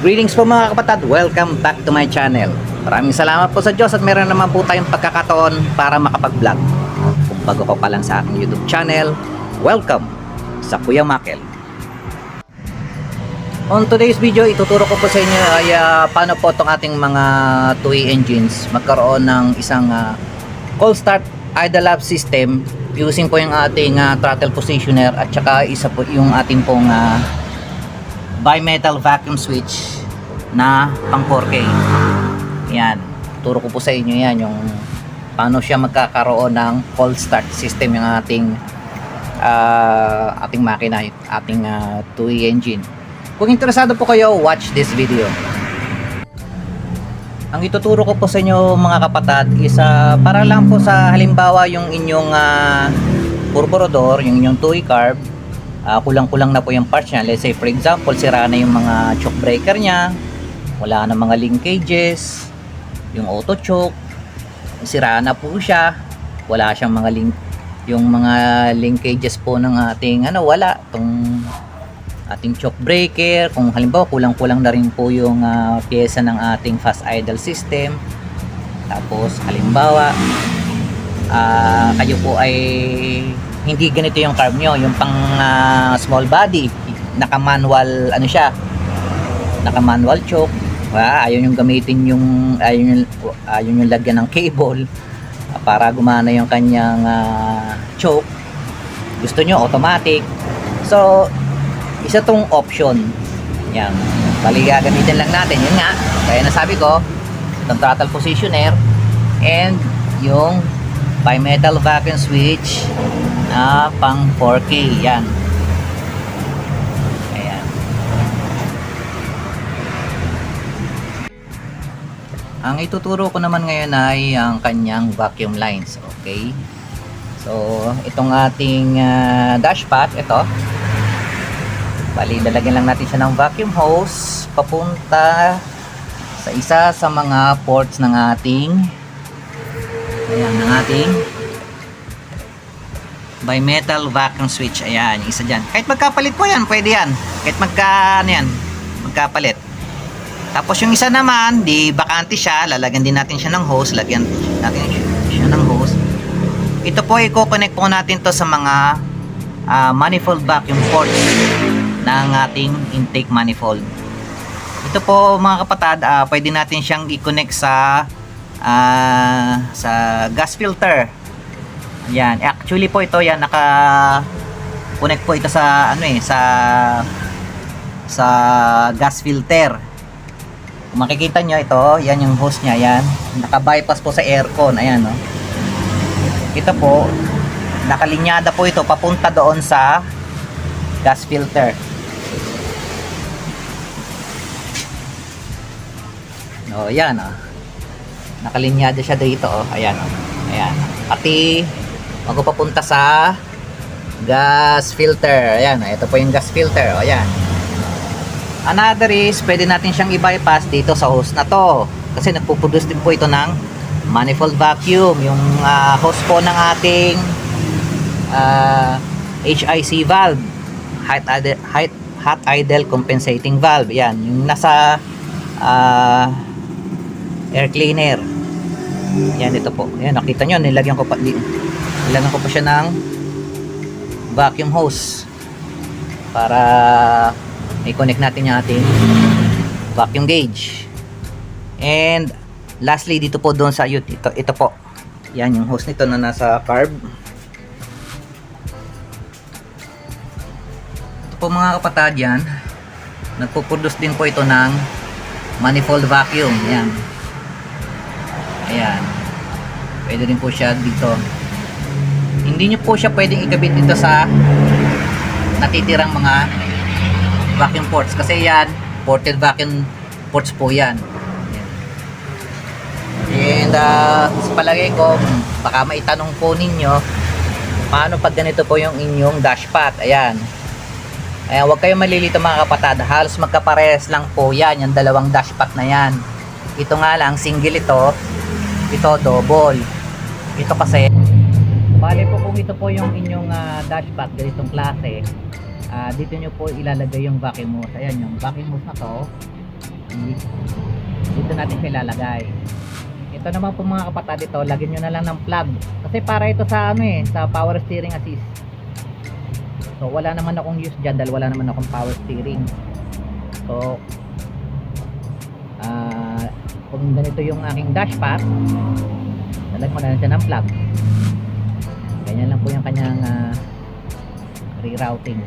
Greetings po mga kapatid, welcome back to my channel. Maraming salamat po sa Diyos at meron naman po tayong pagkakataon para makapag-vlog. Kung bago ka pa lang sa aking YouTube channel, welcome sa Kuya Makel. On today's video, ituturo ko po sa inyo ay ah, paano po itong ating mga 2 engines magkaroon ng isang ah, cold start idle lap system using po yung ating ah, throttle positioner at saka isa po yung ating pong ah, bimetal vacuum switch na pang 4K. Yan. Turo ko po sa inyo yan yung paano siya magkakaroon ng cold start system yung ating ah, ating makina, ating ah, 2E engine. Kung interesado po kayo, watch this video. Ang ituturo ko po sa inyo mga kapatid is ah, para lang po sa halimbawa yung inyong uh, carburetor, yung inyong 2E carb, ah, kulang-kulang na po yung parts niya. Let's say for example, sira na yung mga choke breaker niya, wala na mga linkages, yung auto choke, sira na po siya, wala siyang mga link yung mga linkages po ng ating ano wala. Tong ating choke breaker. Kung halimbawa kulang-kulang na rin po yung ah, pyesa ng ating fast idle system. Tapos halimbawa ah, kayo po ay hindi ganito yung carb nyo yung pang ah, small body. Naka manual ano siya naka manual choke ah, ayaw yung gamitin yung ayaw yung, ayaw yung lagyan ng cable para gumana yung kanyang ah, choke. Gusto nyo automatic. So isa tong option. Yan. Bali gagamitin lang natin. Yun nga kaya nasabi ko itong throttle positioner and yung bimetal vacuum switch na pang 4K yan. Ayan. Ang ituturo ko naman ngayon ay ang kanyang vacuum lines okay? So itong ating ah, dashpot ito. Bali, lalagyan lang natin siya ng vacuum hose papunta sa isa sa mga ports ng ating ayan, ng ating bimetal vacuum switch. Ayan, yung isa dyan. Kahit magkapalit po yan, pwede yan. Kahit magka, ano yan, magkapalit. Tapos yung isa naman, di bakante siya, lalagyan din natin siya ng hose, lagyan natin siya ng hose. Ito po, i-connect po natin to sa mga ah, manifold vacuum ports ng ating intake manifold. Ito po mga kapatid, ah, pwede natin siyang i-connect sa ah, sa gas filter. Yan, actually po ito yan naka connect po ito sa ano eh sa sa gas filter. Kung makikita nyo ito, yan yung hose niya, yan. Naka-bypass po sa aircon, ayan no. Ito po, nakalinyada po ito papunta doon sa gas filter. Oh, yan oh. Nakalinyada siya dito oh. Ayan oh. Ayan. Pati magpapunta sa gas filter. Ayan, oh. ito po yung gas filter. Oh, ayan. Another is, pwede natin siyang i-bypass dito sa hose na to. Kasi nagpuproduce din po ito ng manifold vacuum. Yung ah, hose po ng ating ah, HIC valve. Hot idle, hot, hot idle compensating valve. Yan, yung nasa ah, air cleaner. Yan ito po. Yan nakita nyo nilagyan ko pa nilagyan ko pa siya ng vacuum hose para i-connect natin yung ating vacuum gauge. And lastly dito po doon sa ito, ito po. Yan yung hose nito na nasa carb. Ito po mga kapatid yan. Nagpo-produce din po ito ng manifold vacuum. Yan. Ayan. Pwede rin po siya dito. Hindi nyo po siya pwedeng ikabit dito sa natitirang mga vacuum ports. Kasi yan, ported vacuum ports po yan. And uh, sa palagay ko, baka maitanong po ninyo, paano pag ganito po yung inyong dashpot? Ayan. Ayan, huwag kayong malilito mga kapatid. Halos magkaparehas lang po yan, yung dalawang dashpot na yan. Ito nga lang, single ito. Ito, double. Ito kasi, bali po kung ito po yung inyong ah, dashpot, ganitong klase, ah, dito nyo po ilalagay yung vacuum hose. Ayan, yung vacuum hose na to. Dito natin siya ilalagay. Ito naman po mga kapatid ito, lagyan nyo na lang ng plug. Kasi para ito sa ano eh, sa power steering assist. So wala naman akong use dyan dahil wala naman akong power steering. So kung ganito yung aking dashpad, lalagyan ko na siya ng plug. Ganyan lang po yung kanyang ah, rerouting.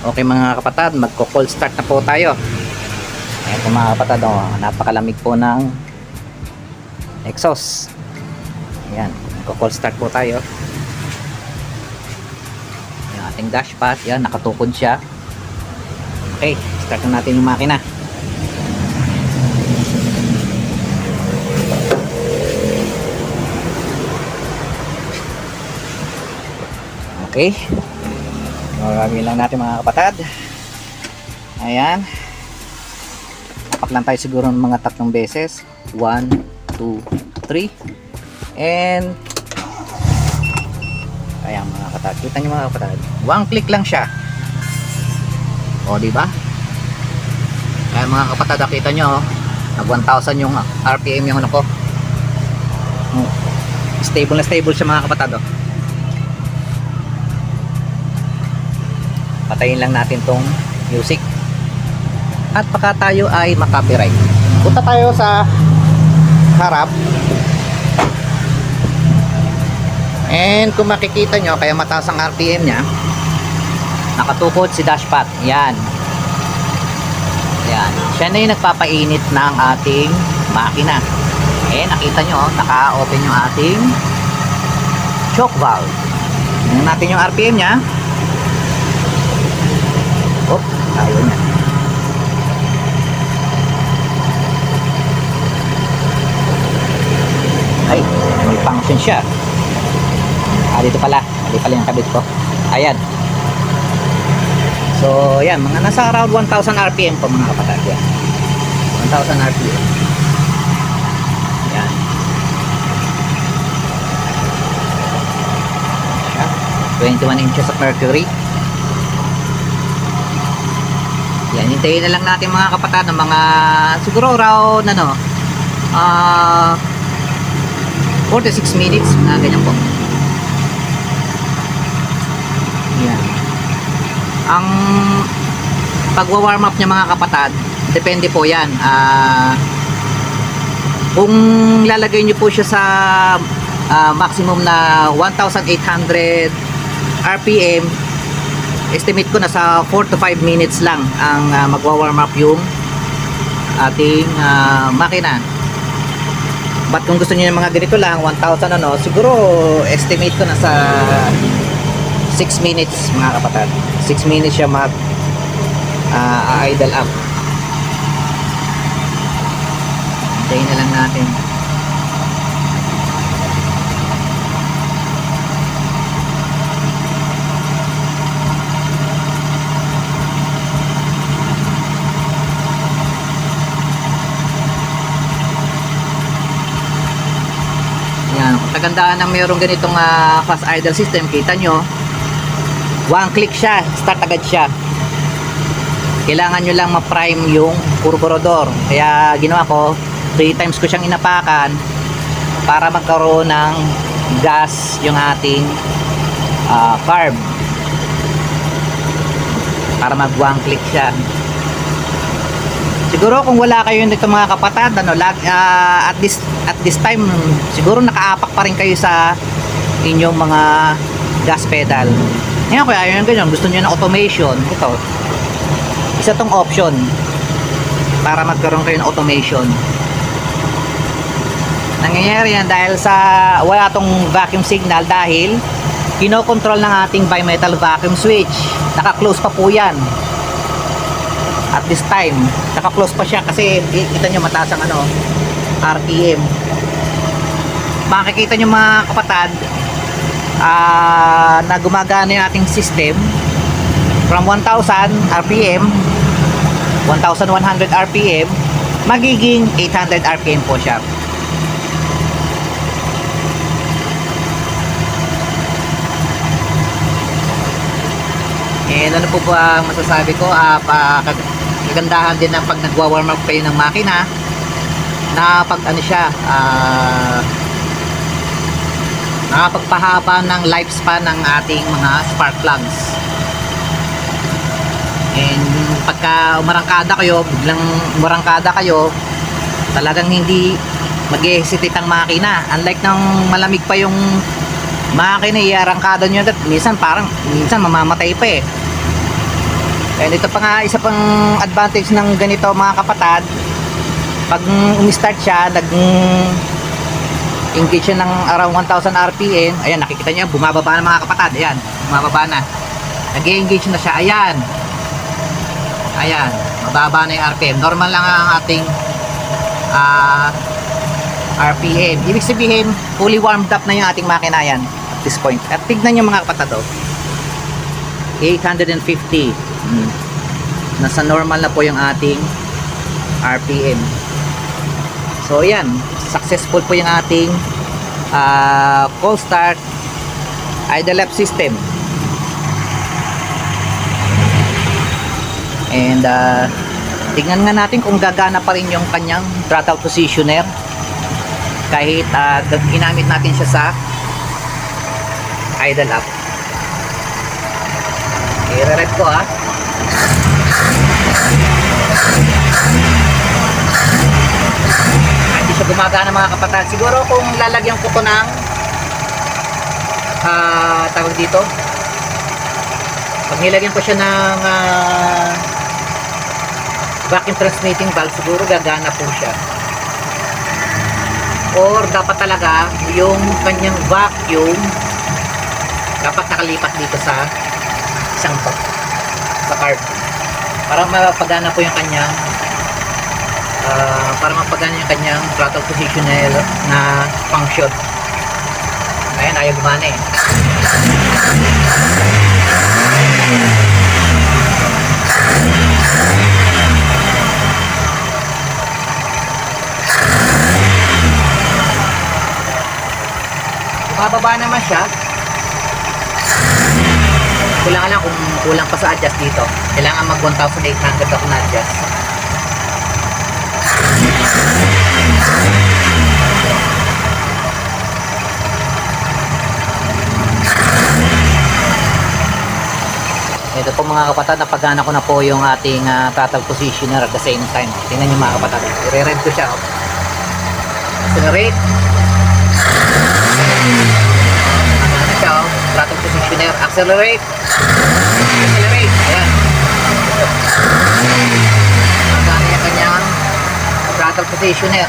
Okay mga kapatid, magko-cold start na po tayo. Ayan po mga kapatid, oh, napakalamig po ng exhaust. Ayan, magko-cold start po tayo. Yung ating dashpad, yan, nakatukod siya. Okay, start na natin yung makina. Okay. Marami lang natin mga kapatid. Ayan. Lang tayo siguro ng mga tatlong beses. 1, 2, 3. And Ayan mga kapatid. Kita niyo mga kapatid. One click lang siya. O, di ba? Ayan mga kapatid, ah, kita nyo, nag 1,000 yung RPM yung ano ko. Oh. Stable na stable siya mga kapatid, oh. patayin lang natin tong music at baka tayo ay makapiright punta tayo sa harap and kung makikita nyo kaya mataas ang RPM nya nakatukod si dashpad yan yan siya na yung nagpapainit ng ating makina eh nakita nyo naka open yung ating choke valve tingnan natin yung RPM nya Oh, ayaw niya. Ay, may function siya. Ah, dito pala. Dito pala yung kabit ko. Ayan. So, yan. Mga nasa around 1,000 RPM po mga kapatid. Yan. 1,000 RPM. Yan. Siya. 21 inches of mercury. Yan, hintayin na lang natin mga kapatid ng mga siguro around ano ah 46 minutes na ganyan po. Yan. Ang pagwa-warm up niya mga kapatid, depende po yan. Ah kung lalagay niyo po siya sa ah, maximum na 1,800 RPM estimate ko nasa 4 to 5 minutes lang ang uh, magwa-warm up yung ating ah, makina. But kung gusto niyo ng mga ganito lang, 1,000 ano, siguro estimate ko nasa 6 minutes mga kapatid. 6 minutes siya mag ah, idle up. Hintayin na lang natin. Yan, kagandaan ng mayroong ganitong ah, fast idle system, kita nyo, one click siya, start agad siya. Kailangan nyo lang ma-prime yung carburetor. Kaya ginawa ko, 3 times ko siyang inapakan para magkaroon ng gas yung ating ah, carb. Para mag one click siya. Siguro kung wala kayo nito mga kapatid, ano, ah, at this at this time siguro nakaapak pa rin kayo sa inyong mga gas pedal. Ngayon kaya ayaw nyo ganyan, gusto niyo ng automation, ito. Isa tong option para magkaroon kayo ng automation. Nangyayari yan dahil sa wala tong vacuum signal dahil kinokontrol ng ating bimetal vacuum switch. Naka-close pa po yan at this time naka-close pa siya kasi i- kita nyo mataas ang ano RPM makikita nyo mga kapatid ah na gumagana yung ating system. From 1000 RPM 1100 RPM magiging 800 RPM po siya. And ano po ba masasabi ko? Ah, pa, kagandahan din ng pag nagwa-warm up kayo ng makina. Na pag ano siya ah nakapagpahaba ng lifespan ng ating mga spark plugs. And pagka umarangkada kayo biglang umarangkada kayo talagang hindi mag-hesitate ang makina. Unlike ng malamig pa yung makina iarangkada nyo at minsan parang minsan mamamatay pa eh. And ito pa nga isa pang advantage ng ganito mga kapatad pag umi-start siya nag engage siya ng around 1000 RPM ayan nakikita niyo bumababa na mga kapatad ayan bumababa na. Nag-engage na siya. Ayan. Ayan mababa na yung RPM normal lang ang ating ah RPM ibig sabihin fully warmed up na yung ating makina. Yan at this point. At tignan nyo mga kapatid oh. 850 Hmm. nasa normal na po yung ating RPM so yan. Successful po yung ating uh, cold start idle lap system. And uh, tingnan nga natin kung gagana pa rin yung kanyang throttle positioner. Kahit uh, ginamit natin siya sa idle up i-rev ko ah gumagana mga kapatid. Siguro kung lalagyan ko to ng ah tawag dito. Pag nilagyan ko siya ng ah, vacuum transmitting valve siguro gagana po siya. Or dapat talaga yung kanyang vacuum dapat nakalipat dito sa isang to sa carb para mapagana po yung kanyang ah, para mapagana yung kanyang throttle positioner na function ayan ayaw gumana eh Bumababa naman siya. Kulang lang kung kulang pa sa adjust dito. Kailangan mag 1,800 ako na adjust. Ito po mga kapatid, napagana ko na po yung ating uh, throttle positioner at the same time. Tingnan nyo mga kapatid. I-rev ko siya. Oh. Accelerate. Ano siya, oh. throttle positioner. Accelerate. Accelerate. Ayan. Throttle positioner.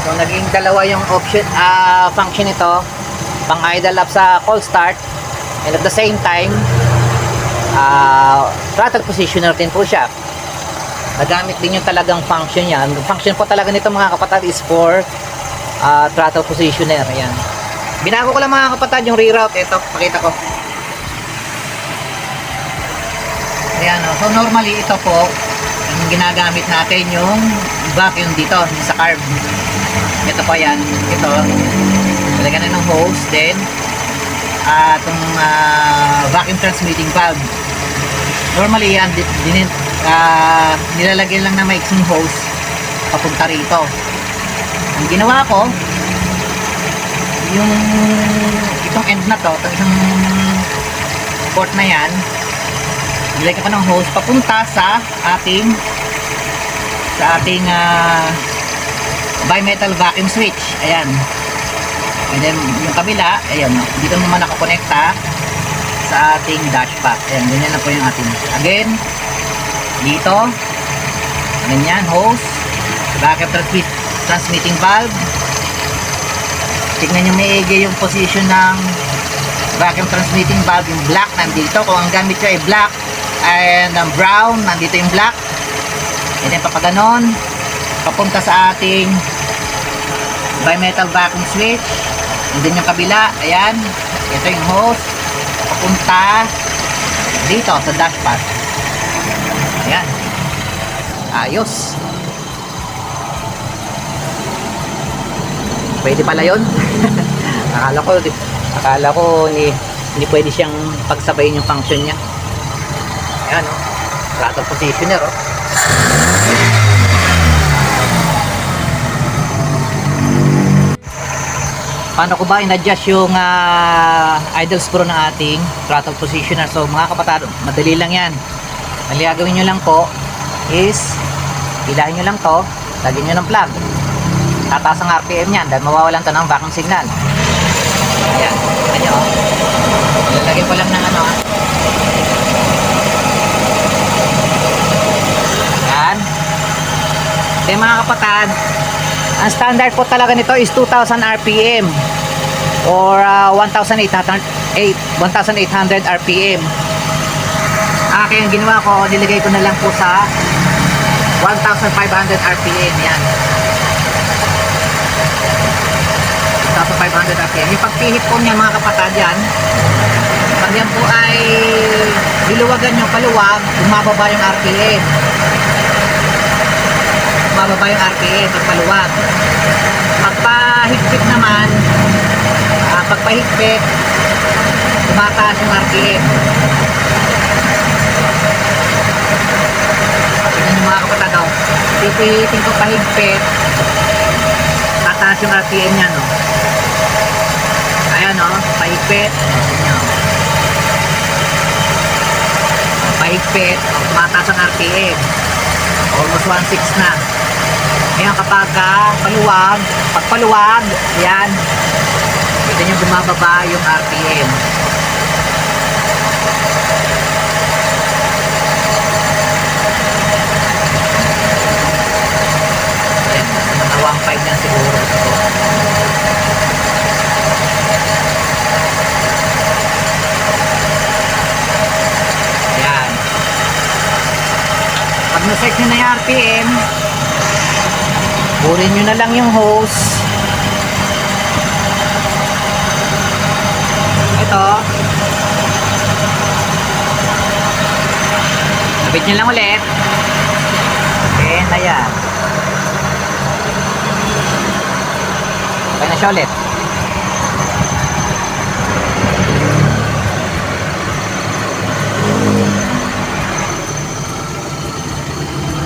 So, naging dalawa yung option, ah, function ito. Pang idle up sa cold start. And at the same time, ah, throttle positioner din po siya. Nagamit din yung talagang function niya. Function po talaga nito mga kapatid is for ah, throttle positioner. Ayan. Binago ko lang mga kapatid yung reroute. Ito, pakita ko. Ayan, oh. so normally ito po, ginagamit natin yung vacuum dito, sa carb. Ito po yan, ito. Talagyan na ng hose, then ah itong ah, vacuum transmitting valve. Normally yan, di- din, ah, nilalagyan lang ng maiksing hose papunta rito. Ang ginawa ko, yung itong end na to, itong isang port na yan, nilagyan ko ng hose papunta sa ating sa ating ah, bimetal vacuum switch. Ayan. And then, yung kabila, ayan, dito naman nakakonekta sa ating dashpack. Ayan, ganyan lang po yung ating. Again, dito, ganyan, hose, vacuum transmit, transmitting valve. Tignan nyo maigi yung position ng vacuum transmitting valve, yung black nandito. Kung ang gamit ko ay black and ang brown, nandito yung black. And then, papaganon, papunta sa ating bimetal vacuum switch. And then yung kabila, ayan, ito yung hose, papunta dito sa dashpad. Ayan. Ayos. Pwede pala yun. akala ko, akala ko hindi, hindi pwede siyang pagsabayin yung function niya. Ayan, oh. throttle positioner oh. paano ko ba in-adjust yung ah, idle screw ng ating throttle positioner so mga kapatado madali lang yan ang gagawin nyo lang po is ilahin nyo lang to lagyan nyo ng plug tataas ang RPM yan dahil mawawalan to ng vacuum signal ayan ayan o lalagyan ko lang ng ano ah. yan then mga kapatad ang standard po talaga nito is 2,000 RPM or uh, 1,800 eight- 1,800 RPM. Akin ang ginawa ko, nilagay ko na lang po sa 1,500 RPM. Yan. 1,500 RPM. Yung pagpihit po niya mga kapatad yan, pag yan po ay diluwagan yung kaluwag, bumababa yung RPM bababa yung RPM pag paluwag. Pagpahigpit naman, ah, pagpahigpit, tumataas yung RPM. Tingnan nyo mga kapatid, oh. Pipihitin ko pahigpit, tataas yung RPM niya, no? Ayan, no? Pahigpit. Tingnan nyo. Pahigpit, oh, tumataas ang RPM almost 1.6 na ngayon kapag ah, paluwag pag paluwag yan ito nyo bumababa yung RPM yan mga 1.5 yan siguro yan pag na-set nyo na yung RPM, purin nyo na lang yung hose. Ito. Sabit nyo lang ulit. Okay, na yan. Okay na siya ulit.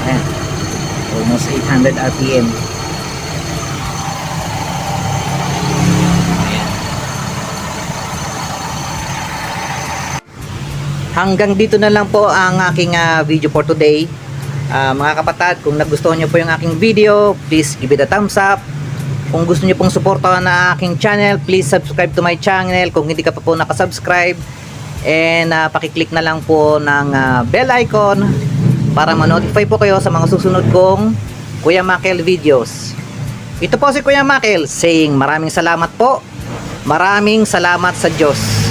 Ayan. Almost 800 RPM. Hanggang dito na lang po ang aking ah, video for today. Ah, mga kapatid, kung nagustuhan nyo po yung aking video, please give it a thumbs up. Kung gusto nyo pong suportahan na aking channel, please subscribe to my channel. Kung hindi ka pa po nakasubscribe, and ah, pakiclick na lang po ng ah, bell icon para ma-notify po kayo sa mga susunod kong Kuya Makel videos. Ito po si Kuya Makel saying maraming salamat po. Maraming salamat sa Diyos.